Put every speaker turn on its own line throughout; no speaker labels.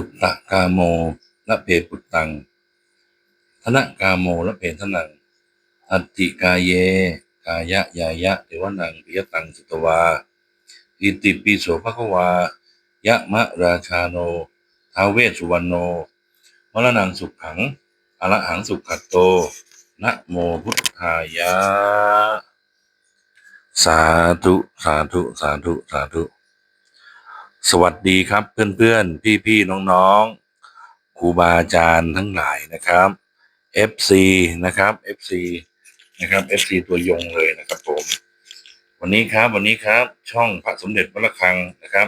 ปุตตะกาโมละเพปุตตังธนะกาโมละเพทนัง อัตติกาเย กายะยายะเทวนังปิยตังสุตวา อิติปิโสภควายะมะราชาโนท้าเวสุวรรณโนมรณังสุขขังอรหังสุขัตโตนะโมพุทธายะ สาธุ สาธุ สาธุ สาธุ สวัสดีครับเพื่อนๆ พี่ๆ น้องๆ ครูบาอาจารย์ทั้งหลายนะครับ FC นะครับ FC นะครับ FC ตัวยงเลยนะครับผม วันนี้ครับวันนี้ครับ ช่องพระสมเด็จวัดระฆังนะครับ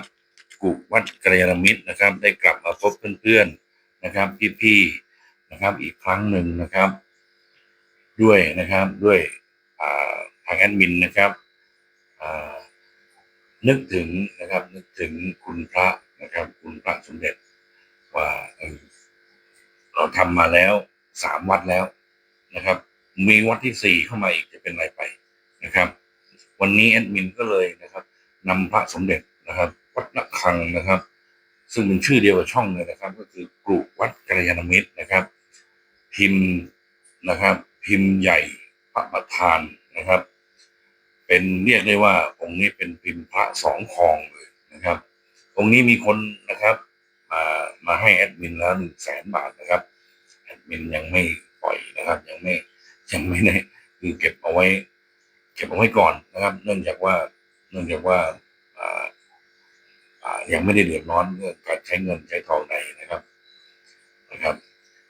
กุวัดกระยาณมิตรนะครับ ได้กลับมาพบเพื่อนๆนะครับ พี่ๆนะครับอีกครั้งหนึ่งนะครับ ด้วยนะครับด้วยทางแอดมินนะครับ นึกถึงนะครับนึกถึงคุณพระนะครับ คุณพระสมเด็จว่าเออเราทำมาแล้วสามวัดแล้วนะครับ มีวัดที่สี่เข้ามาอีกจะเป็นไรไปนะครับ วันนี้แอดมินก็เลยนะครับนำพระสมเด็จนะครับ วัดระฆังนะครับ ซึ่งเป็นชื่อเดียวกับช่องเลยนะครับ ก็คือกรุวัดกัลยาณมิตรนะครับ พิมพ์นะครับ พิมพ์ใหญ่พระประธานนะครับ เป็นเรียกได้ว่าองค์นี้เป็นพิมพ์พระสองคองเลยนะครับ องค์นี้มีคนนะครับมามาให้แอดมินแล้วหนึ่งแสนบาทนะครับแอดมินยังไม่ปล่อยนะครับ ยังไม่ยังไม่ได้คือเก็บเอาไว้ เก็บเอาไว้ก่อนนะครับ เนื่องจากว่าเนื่องจากว่าอ่าอ่ายังไม่ได้เดือดร้อนเรื่องการใช้เงินใช้ทองใดนะครับนะครับ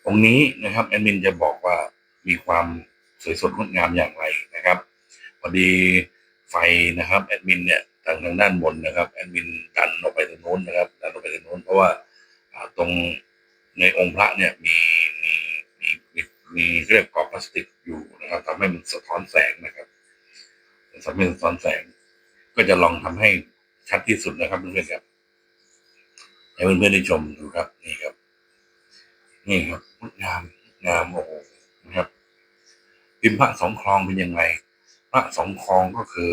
องค์นี้นะครับแอดมินจะบอกว่ามีความสวยสดงดงามอย่างไรนะครับ พอดีไฟนะครับแอดมินเนี่ยทางทางด้านบนนะครับแอดมินดันออกไปตรงโน้นนะครับดันออกไปตรงโน้นเพราะว่าตรงในองค์พระเนี่ยมีมีมีมีมีเรียกกรอบพลาสติกอยู่นะครับทำให้มันสะท้อนแสงนะครับสำให้มันสะท้อนแสง ก็จะลองทำให้ชัดที่สุดนะครับเพื่อนๆครับให้เพื่อนๆได้ชมดูครับนี่ครับ นี่ครับงดงามงามโอ้โหนะครับพิมพ์พระสองคลองเป็นยังไง พระสองคลองก็คือ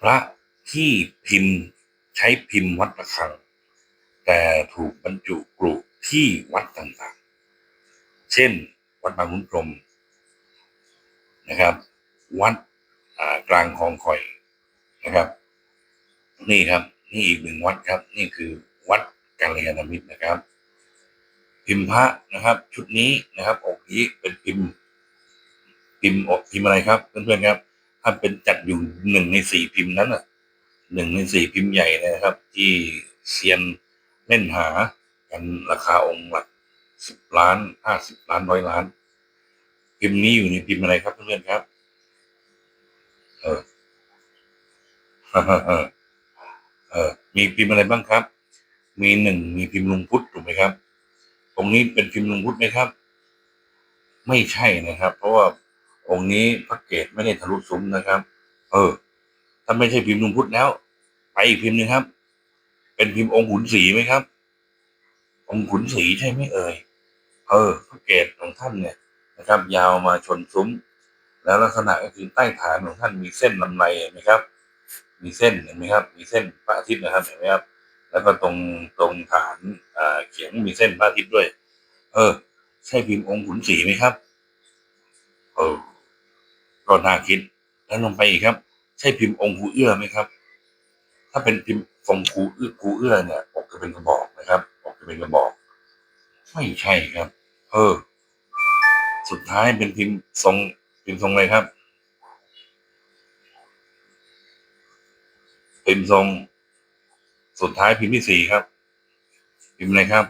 พระที่พิมพ์ใช้พิมพ์วัดระฆัง แต่ถูกบรรจุกรุที่วัดต่างๆ เช่น วัดบางขุนพรมนะครับ วัดกลางคลองคอยนะครับ นี่ครับ นี่อีกหนึ่งวัดครับ นี่คือวัดกัลยาณมิตรนะครับ พิมพ์พระนะครับ ชุดนี้นะครับองค์นี้เป็นพิมพ์พิมพ์อกพิมพ์อะไรครับเพื่อนๆครับ ถ้าเป็นจัดอยู่หนึ่งในสี่พิมพ์นั้นอะหนึ่งในสี่พิมพ์ใหญ่นะครับ ที่เซียนเล่นหากันราคาองค์หลักสิบล้านห้าสิบล้านร้อยล้าน พิมพ์นี้อยู่ในพิมพ์อะไรครับเพื่อนๆครับ เออเออมีพิมพ์อะไรบ้างครับ มีหนึ่งมีพิมพ์ลุงพุทธถูกไหมครับ ตรงนี้เป็นพิมพ์ลุงพุทธไหมครับ ไม่ใช่นะครับ เพราะว่า องค์นี้พระเกศไม่ได้ทะลุซุ้มนะครับ เออ ถ้าไม่ใช่พิมพ์ลุงพุทธแล้ว ไปอีกพิมพ์หนึงครับ เป็นพิมพ์องค์ขุนศรีไหมครับ องค์ขุนศรีใช่ไหมเอ่ย เออ พระเกศของท่านเนี่ยนะครับ ยาวมาชนซุ้ม แล้วลักษณะก็คือใต้ฐานของท่านมีเส้นลำไรเห็นไหมครับ มีเส้นเห็นไหมครับ มีเส้นพระอาทิตย์นะครับเห็นไหมครับ แล้วก็ตรงตรงฐานเขียงมีเส้นพระอาทิตย์ด้วย เออ ใช่พิมพ์องค์ขุนศรีไหมครับเออ ก็น่าคิด แล้วลงไปอีกครับ ใช่พิมพ์องคูเอื้อไหมครับ ถ้าเป็นพิมพ์ทรงคูเอื้อคูเอื้อเนี่ยอกจะเป็นกระบอกนะครับอกจะเป็นกระบอก ไม่ใช่ครับ เออ สุดท้ายเป็นพิมพ์ทรงพิมพ์ทรงอะไรครับ พิมพ์ทรง สุดท้ายพิมพ์ที่สี่ครับ พิมพ์อะไรครับ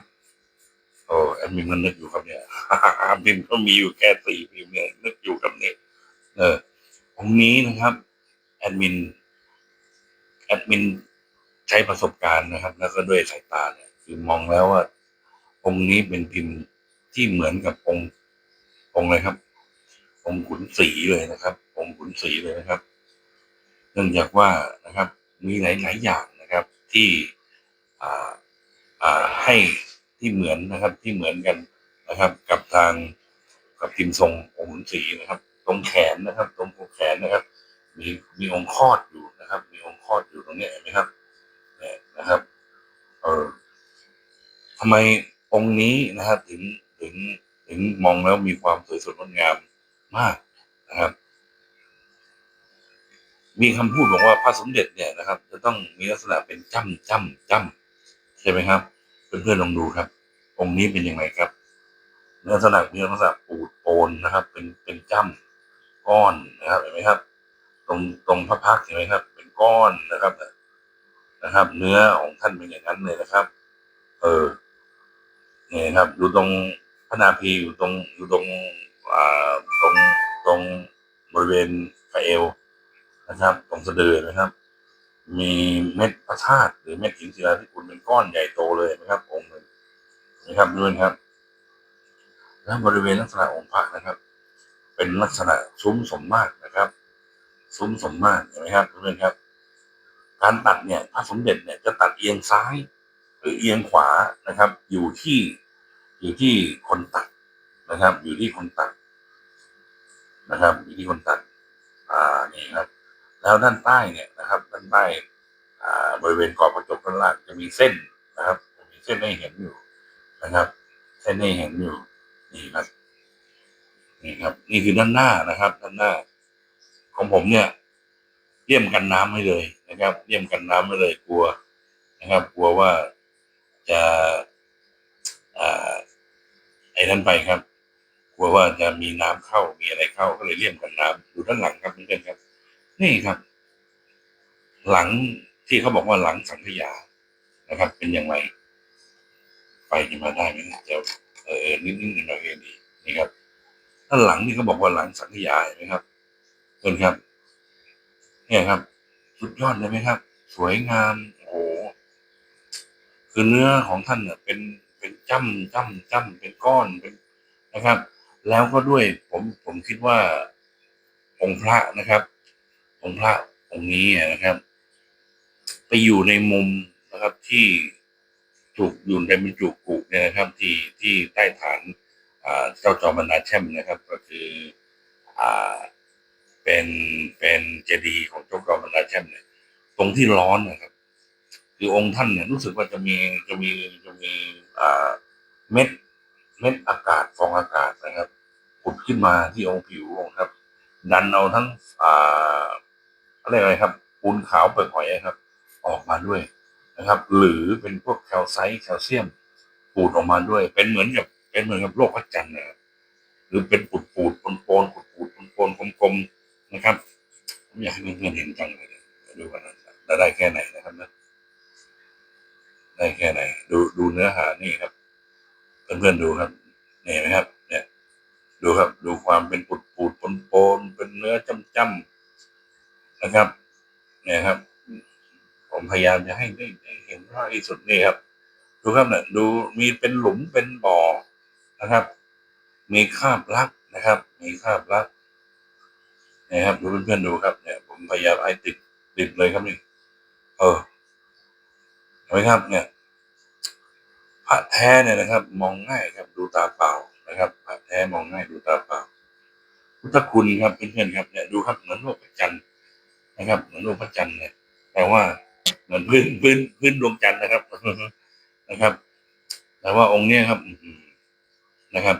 โอ้แอดมินมันนึกอยู่ครับเนี่ยพิมพ์ก็มีอยู่แค่สี่พิมพ์เนี่ยนึกอยู่กับเนี่ย เออองนี้นะครับ แอดมิน แอดมินใช้ประสบการณ์นะครับ แล้วก็ด้วยสายตาเนี่ยคือมองแล้วว่า องค์นี้เป็นพิมพ์ที่เหมือนกับองค์องค์อะไรครับ องค์ขุนศรีเลยนะครับ องค์ขุนศรีเลยนะครับ เนื่องจากว่านะครับ มีหลาย ๆ อย่างนะครับ ที่อ่าอ่าให้ที่เหมือนนะครับ ที่เหมือนกันนะครับ กับทางกับพิมพ์ทรงองค์ขุนศรีนะครับ ตรงแขนนะครับ ตรงแขนนะครับ มีมีองค์คอดอยู่นะครับ มีองค์คอดอยู่ตรงนี้เห็นไหมครับเนี่ยนะครับเออทำไมองค์นี้นะครับถึงถึงถึงมองแล้วมีความสวยสดงดงามมากนะครับ มีคำพูดบอกว่าพระสมเด็จเนี่ยนะครับ จะต้องมีลักษณะเป็นจ้ำจ้ำจ้ำใช่ไหมครับเพื่อนๆลองดูครับ องค์นี้เป็นยังไงครับลักษณะมีลักษณะปูดโปนนะครับ เป็นเป็นจ้ำ ก้อนนะครับเห็นไหมครับ ตรงตรงพระพักเห็นไหมครับ เป็นก้อนนะครับนะครับ เนื้อของท่านเป็นอย่างนั้นเลยนะครับ เออนี่ครับอยู่ตรงพระนาภีอยู่ตรงอยู่ตรงอ่าตรงตรงบริเวณพระเอวนะครับ ตรงสะดือนะครับ มีเม็ดพระธาตุหรือเม็ดหินศิลาธิคุณเป็นก้อนใหญ่โตเลยนะครับ องค์หนึ่งนะครับด้วยนะครับ แล้วบริเวณลักษณะองค์พระนะครับ เป็นลักษณะซุ้มสมมาตรนะครับ ซุ้มสมมาตรเห็นไหมครับเพื่อนครับ การตัดเนี่ยพระสมเด็จเนี่ยจะตัดเอียงซ้าย หรือเอียงขวานะครับ อยู่ที่อยู่ที่คนตัดนะครับ อยู่ที่คนตัดนะครับ อยู่ที่คนตัดอ่านี่ครับ แล้วด้านใต้เนี่ยนะครับ ด้านใต้อ่าบริเวณกรอบกระจกด้านล่างจะมีเส้นนะครับจะมีเส้นให้เห็นอยู่นะครับเส้นให้เห็นอยู่นี่ครับ นี่ครับ นี่คือด้านหน้านะครับ ด้านหน้า ของผมเนี่ยเลี่ยมกันน้ำให้เลยนะครับเลี่ยมกันน้ำให้เลยกลัวนะครับ กลัวว่าจะอ่าไอ้นั่นไปครับ กลัวว่าจะมีน้ำเข้ามีอะไรเข้าก็เลยเลี่ยมกันน้ำดูด้านหลังครับเพื่อนครับ นี่ครับ หลังที่เขาบอกว่าหลังสังขยานะครับ เป็นอย่างไรไปจะมาได้ไหมเนี่ยเดี๋ยวเออนิดนิดหน่อยเองดีนี่ครับ ด้านหลังนี่เขาบอกว่าหลังสังขยาเห็นไหมครับเพื่อนครับเนี่ยครับ สุดยอดเลยไหมครับ สวยงามโอ้โหคือเนื้อของท่านเนี่ยเป็นเป็นจ้ำจ้ำจ้ำเป็นก้อนเป็นนะครับ แล้วก็ด้วยผมผมคิดว่า องค์พระนะครับ องค์พระองค์นี้นะครับ ไปอยู่ในมุมนะครับที่ถูกอยู่ในบรรจุกุเนี่ยนะครับ ที่ที่ใต้ฐาน เจ้าจอมบรรดาแช่มนะครับ ก็คืออเป็นเป็นเจดีย์ของเจ้าจอมบรรดาแช่มเนี่ยตรงที่ร้อนนะครับ คือองค์ท่านเนี่ยรู้สึกว่าจะมีจะมีจะมีเม็ดเม็ดอากาศฟองอากาศนะครับผุดขึ้นมาที่องค์ผิวองค์ครับ ดันเอาทั้งอ่าอะไรอะไรครับปูนขาวเปลือกหอยครับ ออกมาด้วยนะครับ หรือเป็นพวกแคลไซต์แคลเซียมปูดออกมาด้วย เป็นเหมือนกับ เป็นเหมือนกับโลกพระจันทร์นะครับหรือเป็นปูดปูดปนปนปูดปูดปนปนกลมๆนะครับผมอยากให้เพื่อนๆเห็นจังเลยนะดูกันนะครับแล้วได้แค่ไหนนะครับนะได้แค่ไหน ดูดูเนื้อหานี่ครับเพื่อนๆดูครับเห็นไหมครับ เนี่ย ดูครับ ดูความเป็นปูดปูดปนปนเป็นเนื้อจ้ำๆนะครับ เนี่ยครับ ผมพยายามจะให้ได้ได้เห็นมากที่สุดนี่ครับ ดูครับเนี่ยดูมีเป็นหลุมเป็นบ่อ นะครับ มีคาบลักนะครับ มีคาบลักนะครับดูเพื่อนๆดูครับเนี่ยผมพยายามให้ติดติดเลยครับนี่เออเห็นไหมครับ เนี่ยพระแท้เนี่ยนะครับ มองง่ายครับ ดูตาเปล่านะครับพระแท้มองง่ายดูตาเปล่าพุทธคุณครับเพื่อนๆครับเนี่ยดูครับเหมือนโลกพระจันทร์นะครับเหมือนโลกพระจันทร์เลยแต่ว่าเหมือนพื้นพื้นพื้นดวงจันทร์นะครับนะครับ แต่ว่าองค์เนี้ยครับอื นะครับ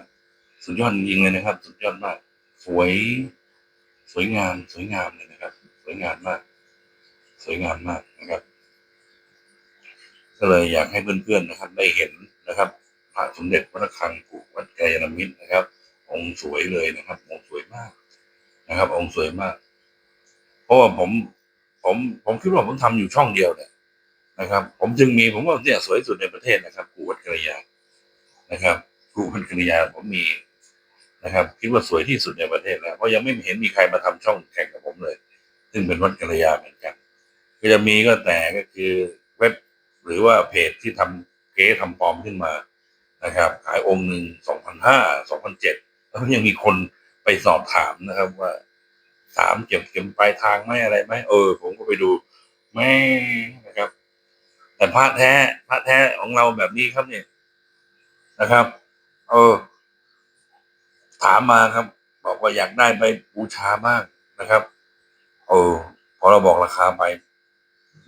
สุดยอดจริงเลยนะครับ สุดยอดมาก สวย สวยงาม สวยงามเลยนะครับ สวยงามมาก สวยงามมากนะครับ ก็เลยอยากให้เพื่อนๆนะครับ ได้เห็นนะครับพระสมเด็จพระคังกุวัดไกรยานมิตรนะครับ องค์สวยเลยนะครับ องค์สวยมากนะครับ องค์สวยมาก เพราะว่าผม ผมผมคิดว่าผมทำอยู่ช่องเดียวเนี่ยนะครับ ผมจึงมีผมว่าเนี่ยสวยสุดในประเทศนะครับกูวัดกระยานะครับ กูวัดกระยาผมมีนะครับ คิดว่าสวยที่สุดในประเทศแล้วเพราะยังไม่เห็นมีใครมาทำช่องแข่งกับผมเลย ซึ่งเป็นวัดกระยาเหมือนกัน ก็จะมีก็แต่ก็คือเว็บหรือว่าเพจที่ทำเก๊ทำปลอมขึ้นมานะครับขายองค์หนึ่งสองพันห้าสองพันเจ็ดแล้วก็ยังมีคนไปสอบถามนะครับว่าถามเก็บเก็บปลายทางไหมอะไรไหมเออ ผมก็ไปดูไม่นะครับ แต่พระแท้พระแท้ของเราแบบนี้ครับเนี่ยนะครับ เออ ถามมาครับ บอกว่าอยากได้ไปบูชาบ้างนะครับ เออ พอเราบอกราคาไป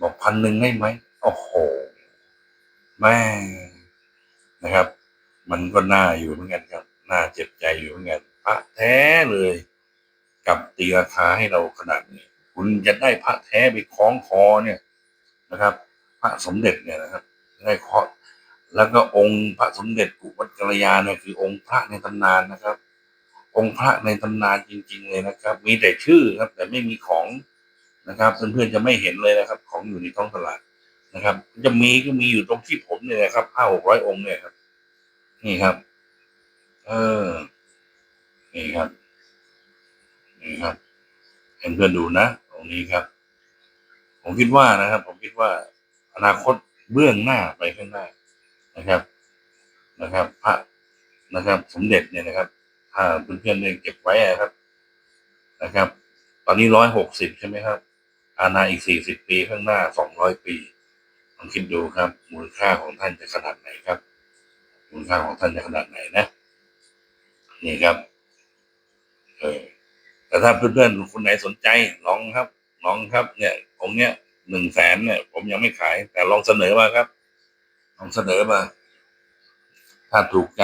บอกพันหนึ่งได้ไหมโอ้โหแม่นะครับ มันก็น่าอยู่เหมือนกันครับน่าเจ็บใจอยู่เหมือนกันพระแท้เลยกับตีราคาให้เราขนาดนี้ คุณจะได้พระแท้ไปคล้องคอเนี่ยนะครับ พระสมเด็จเนี่ยนะครับได้เคาะ แล้วก็องค์พระสมเด็จกุวัดกัลยาเนี่ยคือองค์พระในตำนานนะครับ องค์พระในตำนานจริง ๆ เลยนะครับ มีแต่ชื่อครับ แต่ไม่มีของนะครับเพื่อนๆจะไม่เห็นเลยนะครับ ของอยู่ในท้องตลาดนะครับ จะมีก็มีอยู่ตรงที่ผมเนี่ยนะครับห้าหกร้อยองค์เนี่ยครับ นี่ครับ เออนี่ครับนี่ครับเห็นเพื่อนดูนะตรงนี้ครับ ผมคิดว่านะครับ ผมคิดว่าอนาคตเบื้องหน้าไปข้างหน้า นะครับนะครับ พระนะครับ สมเด็จเนี่ยนะครับ ถ้าเพื่อนๆได้เก็บไว้อะครับนะครับ ตอนนี้ร้อยหกสิบใช่ไหมครับ อาณาอีกสี่สิบปีข้างหน้าสองร้อยปีลองคิดดูครับ มูลค่าของท่านจะขนาดไหนครับ มูลค่าของท่านจะขนาดไหนนะนี่ครับ เออแต่ถ้าเพื่อนๆคนไหนสนใจลองครับลองครับ เนี่ยองเนี้ยหนึ่งแสนเนี่ย ผมยังไม่ขาย แต่ลองเสนอมาครับ เสนอมา ถ้าถูกใจ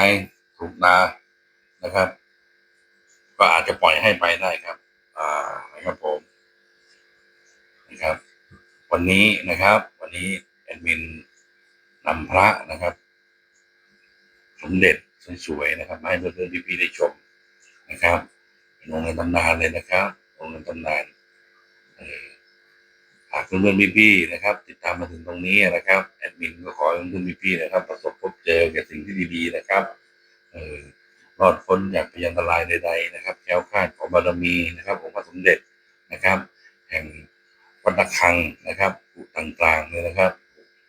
ถูกตานะครับ ก็อาจจะปล่อยให้ไปได้ครับ อ่านะครับผมนะครับ วันนี้นะครับ วันนี้แอดมินนำพระนะครับ สมเด็จสวยๆนะครับให้เพื่อนๆพี่ๆได้ชมนะครับเป็นองค์ในตำนานเลยนะครับองค์ในตำนานเออากเพื่อนๆพี่ๆนะครับ ติดตามมาถึงตรงนี้นะครับแอดมินก็ขอให้เพื่อนๆพี่ๆนะครับ ประสบพบเจอกับสิ่งที่ดีๆนะครับเออรอดพ้นจากพยันตรายใดๆนะครับแคล้วคาดของบารมีนะครับองค์พระสมเด็จนะครับ แห่งวัดระฆังนะครับปู่ต่างๆเลยนะครับ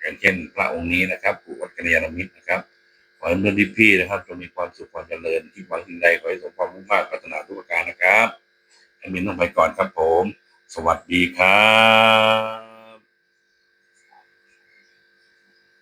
อย่างเช่น พระองค์นี้นะครับปู่วัดกัลยาณมิตรนะครับขอให้เพื่อนพี่ๆนะครับจงมีความสุขความเจริญที่หวังสิ่งใดขอให้สมความมุ่งมั่นปรารถนาทุกประการนะครับแอดมินต้องไปก่อนครับผม สวัสดีครับ